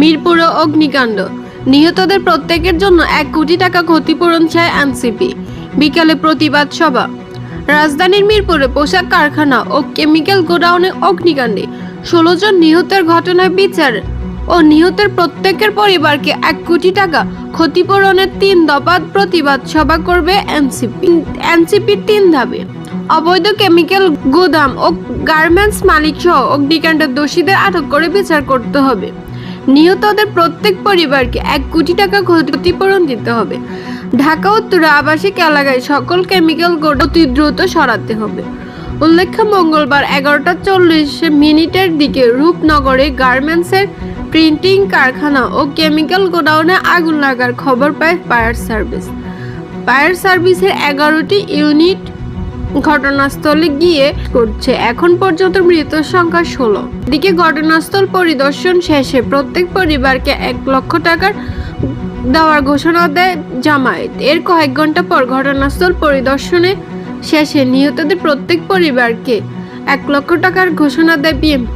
মিরপুরে অগ্নিকাণ্ড। নিহতদের প্রত্যেকের জন্য এক কোটি টাকা ক্ষতিপূরণ চায় এনসিপি। বিকালে প্রতিবাদ সভা। রাজধানীর মিরপুরে পোশাক কারখানা ও কেমিক্যাল গোডাউনে অগ্নিকাণ্ডে ষোলো জন নিহতের ঘটনায় বিচার ও নিহতের প্রত্যেকের পরিবারকে এক কোটি টাকা ক্ষতিপূরণের তিন দফা প্রতিবাদ সভা করবে এনসিপি। এনসিপির তিন ধাপে। অবৈধ কেমিক্যাল গোদাম ও গার্মেন্টস মালিক সহ অগ্নিকাণ্ডের দোষীদের আটক করে বিচার করতে হবে। নিহতদের প্রত্যেক পরিবারকে এক কোটি টাকা ক্ষতিপূরণ দিতে হবে। ঢাকা, উত্তরে আবাসিক এলাকায় সকল কেমিক্যাল গোড অতি দ্রুত সরাতে হবে। উল্লেখ্য, মঙ্গলবার এগারোটা চল্লিশ মিনিটের দিকে রূপনগরে গার্মেন্টসের প্রিন্টিং কারখানা ও কেমিক্যাল গোডাউনে আগুন লাগার খবর পায় ফায়ার সার্ভিস। ফায়ার সার্ভিসের এগারোটি ইউনিট ঘটনাস্থলে গিয়ে করছে। এখন পর্যন্ত মৃতের সংখ্যা ষোলো। দিকে ঘটনাস্থল পরিদর্শন শেষে প্রত্যেক পরিবারকে এক লক্ষ টাকার দেওয়ার ঘোষণা দেয় জামায়াত। এর কয়েক ঘণ্টা পর ঘটনাস্থল পরিদর্শনে শেষে নিহতদের প্রত্যেক পরিবারকে এক লক্ষ টাকার ঘোষণা দেয় বিএনপি।